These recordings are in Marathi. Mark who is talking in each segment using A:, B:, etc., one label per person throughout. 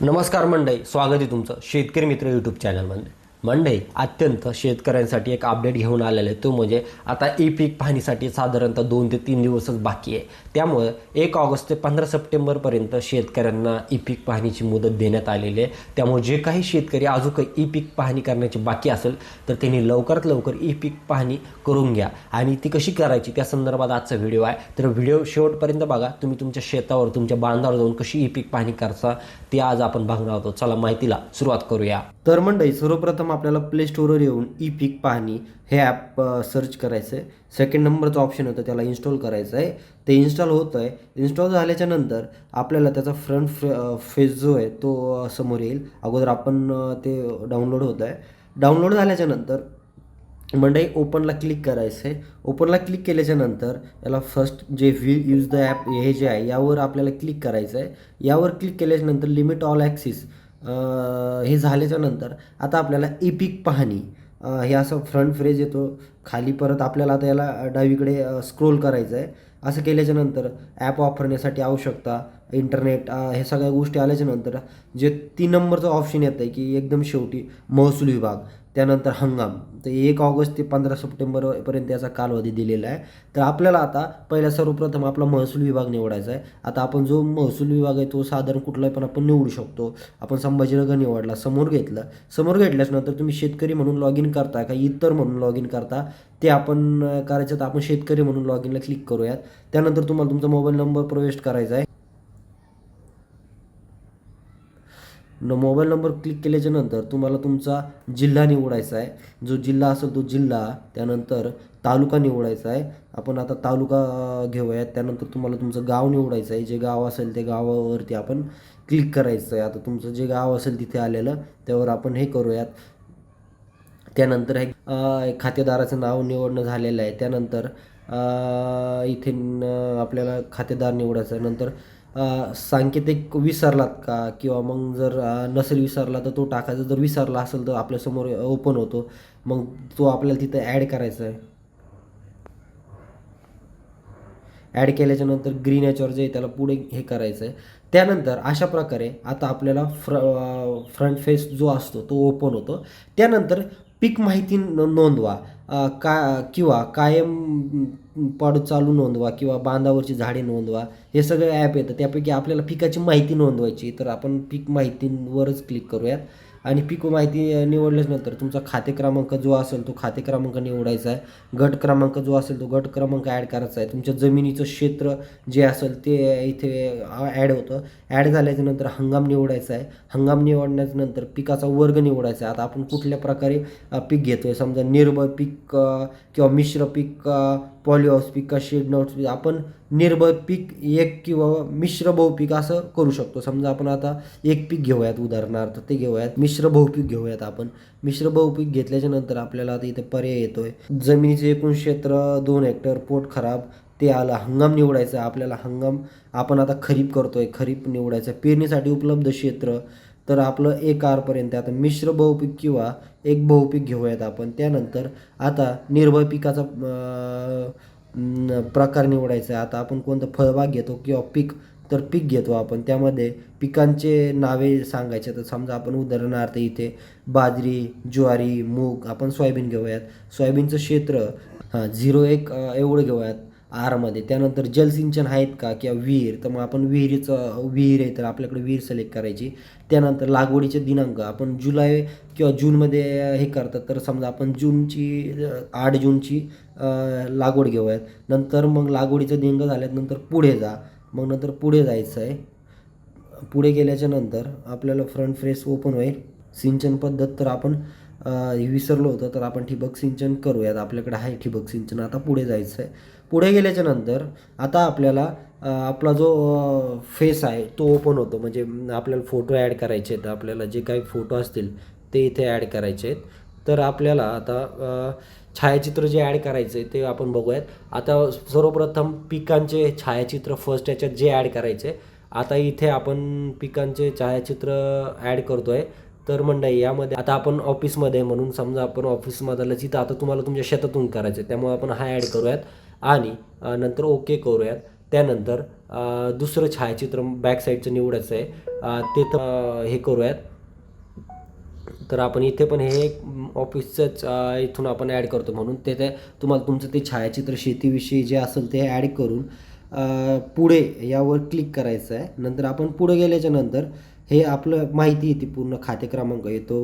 A: नमस्कार मंडई स्वागत आहे तुमचं शेतकरी मित्र यूट्यूब चॅनलमध्ये मंडई अत्यंत शेतकऱ्यांसाठी एक अपडेट घेऊन आलेलं आहे. तो म्हणजे आता ई पीक पाहणीसाठी साधारणतः दोन ते तीन दिवसच बाकी आहे. त्यामुळे एक ऑगस्ट ते पंधरा सप्टेंबरपर्यंत शेतकऱ्यांना ई पीक पाहणीची मुदत देण्यात आलेली आहे. त्यामुळे जे काही शेतकरी अजून ई पीक पाहणी करण्याची बाकी असेल तर त्यांनी लवकरात लवकर ई पीक पाहणी करून घ्या आणि ती कशी करायची त्या संदर्भात आजचा व्हिडिओ आहे. तर व्हिडिओ शेवटपर्यंत बघा. तुम्ही तुमच्या शेतावर तुमच्या बांधावर जाऊन कशी ई पीक पाहणी करता ते आज आपण बघणार आहोत. चला माहितीला सुरुवात करूया. तर मंडई सर्वप्रथम आपल्याला प्ले स्टोरवर येऊन ई पिक पाहणी हे ॲप सर्च करायचं आहे सेकंड नंबरचं ऑप्शन होतं त्याला इन्स्टॉल करायचं आहे ते इन्स्टॉल होतं आहे इन्स्टॉल झाल्याच्यानंतर आपल्याला त्याचा फ्रंट फेस जो आहे तो समोर येईल. अगोदर आपण ते डाउनलोड होतं आहे. डाउनलोड झाल्याच्यानंतर मंडई ओपनला क्लिक करायचं आहे ओपनला क्लिक केल्याच्यानंतर याला फर्स्ट जे व्ह्यू यूज द ॲप हे जे आहे यावर आपल्याला क्लिक करायचं आहे यावर क्लिक केल्याच्यानंतर लिमिट ऑल ॲक्सिस हे झाल्याच्यानंतर आता आपल्याला एपिक पाहणी हे असं फ्रंट फ्रेज येतो खाली परत आपल्याला आता याला डावीकडे स्क्रोल करायचं आहे असं केल्याच्यानंतर ॲप वापरण्यासाठी आवश्यकता इंटरनेट ह्या हे सगळ्या गोष्टी आल्याच्यानंतर जे तीन नंबरचं ऑप्शन येतं आहे की एकदम शेवटी महसूल विभाग. त्यानंतर हंगाम. तर एक ऑगस्ट ते पंधरा सप्टेंबरपर्यंत याचा कालावधी दिलेला आहे. तर आपल्याला आता पहिल्या सर्वप्रथम आपला महसूल विभाग निवडायचा आहे. आता आपण जो महसूल विभाग आहे तो साधारण कुठलाही पण आपण निवडू शकतो. आपण संभाजीनगर निवडला समोर घेतलं. समोर घेतल्याच्यानंतर तुम्ही शेतकरी म्हणून लॉग इन करता का इतर म्हणून लॉग इन करता? ते आपण करायचं तर आपण शेतकरी म्हणून लॉग इनला क्लिक करूयात. त्यानंतर तुम्हाला तुमचा मोबाईल नंबर प्रवेश करायचा आहे. न मोबाईल नंबर क्लिक केल्याच्यानंतर तुम्हाला तुमचा जिल्हा निवडायचा आहे. जो जिल्हा असेल तो जिल्हा त्यानंतर तालुका निवडायचा आहे. आपण आता तालुका घेऊयात. त्यानंतर तुम्हाला तुमचं गाव निवडायचं आहे. जे गाव असेल ते गावावरती आपण क्लिक करायचं आहे. आता तुमचं जे गाव असेल तिथे आलेलं त्यावर आपण हे करूयात. त्यानंतर हे खातेदाराचं नाव निवडणं झालेलं आहे. त्यानंतर इथे आपल्याला खातेदार निवडायचं आहे. नंतर सांकेतिक विसरलात का? किंवा मग जर नसेल विसरला तर तो टाकायचा. जर विसरला असेल तर आपल्यासमोर ओपन होतो. मग तो आपल्याला तिथं ॲड करायचा आहे ॲड केल्याच्यानंतर ग्रीन याच्यावर जे त्याला पुढे हे करायचं आहे त्यानंतर अशा प्रकारे आता आपल्याला फ्र फ्रंट फेस जो असतो तो ओपन होतो. त्यानंतर पीक माहिती न- नोंदवा. का किंवा कायम पाडू चालू नोंदवा किंवा बांधावरची झाडे नोंदवा हे सगळे ॲप येतं. त्यापैकी आपल्याला पिकाची माहिती नोंदवायची तर आपण पीक माहितीवरच क्लिक करूयात. आणि पीक माहिती निवडल्यानंतर तुमचा खाते क्रमांक जो असेल तो खाते क्रमांक निवडायचा आहे. गट क्रमांक जो असेल तो गट क्रमांक ॲड करायचा आहे. तुमच्या जमिनीचं क्षेत्र जे असेल ते इथे ॲड होतं. ॲड झाल्याच्यानंतर हंगाम निवडायचा आहे. हंगाम निवडण्याच्या नंतर पिकाचा वर्ग निवडायचा आहे. आता आपण कुठल्या प्रकारे पीक घेतो आहे समजा निर्भय पीक किंवा मिश्र पीक पॉलिहाऊस पीक का शेड नॉट्स पीक आपण निर्भय पीक एक किंवा मिश्र बहुपीक असं करू शकतो. समजा आपण आता एक पीक घेऊयात उदाहरणार्थ ते घेऊयात मिश्र बहुपीक घेऊयात आपण. मिश्र बहुपीक घेतल्याच्या नंतर आपल्याला आता इथे पर्याय येतोय. जमिनीचे एकूण क्षेत्र दोन हेक्टर पोट खराब ते आलं हंगाम निवडायचं आहे आपल्याला हंगाम आपण आता खरीप करतोय. खरीप निवडायचं आहे. पेरणीसाठी उपलब्ध क्षेत्र तर आपलं एक आरपर्यंत आता मिश्र बहुपीक किंवा एक बहुपीक घेऊयात आपण. त्यानंतर आता निर्भय पिकाचा प्रकार निवडायचा आहे. आता आपण कोणतं फळबाग घेतो किंवा पीक तर पीक घेतो आपण. त्यामध्ये पिकांचे नावे सांगायचे तर समजा आपण उदाहरणार्थ इथे बाजरी ज्वारी मूग आपण सोयाबीन घेऊयात. सोयाबीनचं क्षेत्र हां झिरो एक एवढं घेऊयात. आरमध्ये त्यानंतर जलसिंचन आहेत का किंवा विहीर तर मग आपण विहिरीचं विहीर आहे तर आपल्याकडे विहीर सिलेक्ट करायची. त्यानंतर लागवडीचे दिनांक आपण जुलै किंवा जूनमध्ये हे करतात. तर समजा आपण जूनची आठ जूनची लागवड घेऊयात. नंतर मग लागवडीचं दिनांक झाल्यानंतर पुढे जा. मग नंतर पुढे जायचं आहे. पुढे गेल्याच्यानंतर आपल्याला फ्रंट फ्रेस ओपन होईल. सिंचन पद्धत तर आपण विसरलो होतं तर आपण ठिबक सिंचन करूयात. आपल्याकडे आहे ठिबक सिंचन. आता पुढे जायचं आहे. पुढे गेल्याच्यानंतर आता आपल्याला आपला जो फेस आहे तो ओपन होतो. म्हणजे आपल्याला फोटो ॲड करायचे आहेत. आपल्याला जे काही फोटो असतील ते इथे ॲड करायचे आहेत. तर आपल्याला आता छायाचित्र जे ॲड करायचं आहे ते आपण बघूयात. आता सर्वप्रथम पिकांचे छायाचित्र फर्स्ट याच्यात जे ॲड करायचे आता इथे आपण पिकांचे छायाचित्र ॲड करतो आहे तर मंडळी यामध्ये आता आपण ऑफिसमध्ये आहे म्हणून समजा आपण ऑफिसमधलं जिथं आता तुम्हाला तुमच्या शेतातून करायचं आहे त्यामुळे आपण हा ॲड करूयात. आणि नंतर ओके करूयात. त्यानंतर दुसरं छायाचित्र बॅक साईडचं निवडायचं आहे ते तर हे करूयात. तर आपण इथे पण हे ऑफिसचंच इथून आपण ॲड करतो म्हणून. ते ते तुम्हाला तुमचं ते छायाचित्र शेतीविषयी जे असेल ते ॲड करून पुढे यावर क्लिक करायचं आहे नंतर आपण पुढे गेल्याच्यानंतर हे आपलं माहिती येते पूर्ण खाते क्रमांक येतो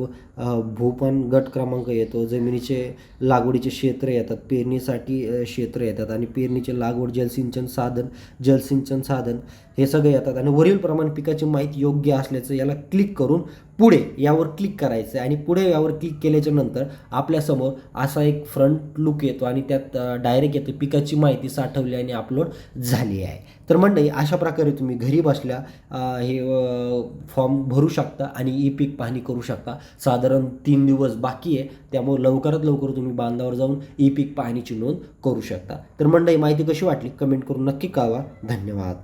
A: भूपण गट क्रमांक येतो जमिनीचे लागवडीचे क्षेत्र येतात पेरणीसाठी क्षेत्र येतात आणि पेरणीचे लागवड जलसिंचन साधन जलसिंचन साधन हे सगळे येतात. आणि वरील प्रमाण पिकाची माहिती योग्य असल्याचं याला क्लिक करून पुढे यावर क्लिक करायचं आहे आणि पुढे यावर क्लिक केल्याच्यानंतर आपल्यासमोर असा एक फ्रंट लुक येतो आणि त्यात डायरेक्ट येतो. पिकाची माहिती साठवली आणि अपलोड झाली आहे. तर मंडळी अशा प्रकारे तुम्ही घरी बसल्या हे फॉर्म भरू शकता आणि ई पीक पाहणी करू शकता. साधारण तीन दिवस बाकी आहे. त्यामुळे लवकरात लवकर तुम्ही बांधावर जाऊन ई पीक पाहणीची नोंद करू शकता. तर मंडळी माहिती कशी वाटली? कमेंट करून नक्की कळवा. धन्यवाद.